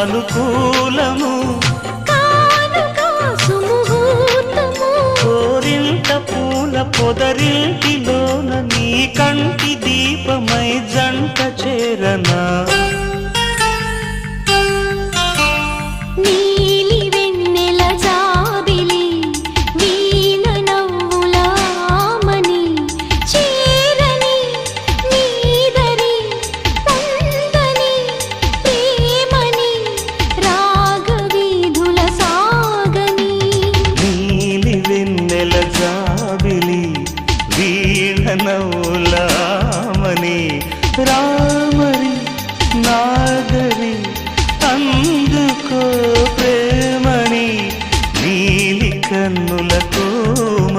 సానుకూలము కోరింత పూల పొదరింటిలోన నీ కంటి దీపమై జంట చేరనా? రావిలి వీణనౌలామణి రామరి నాగరి అందుకో ప్రేమని నీలి కన్నులతో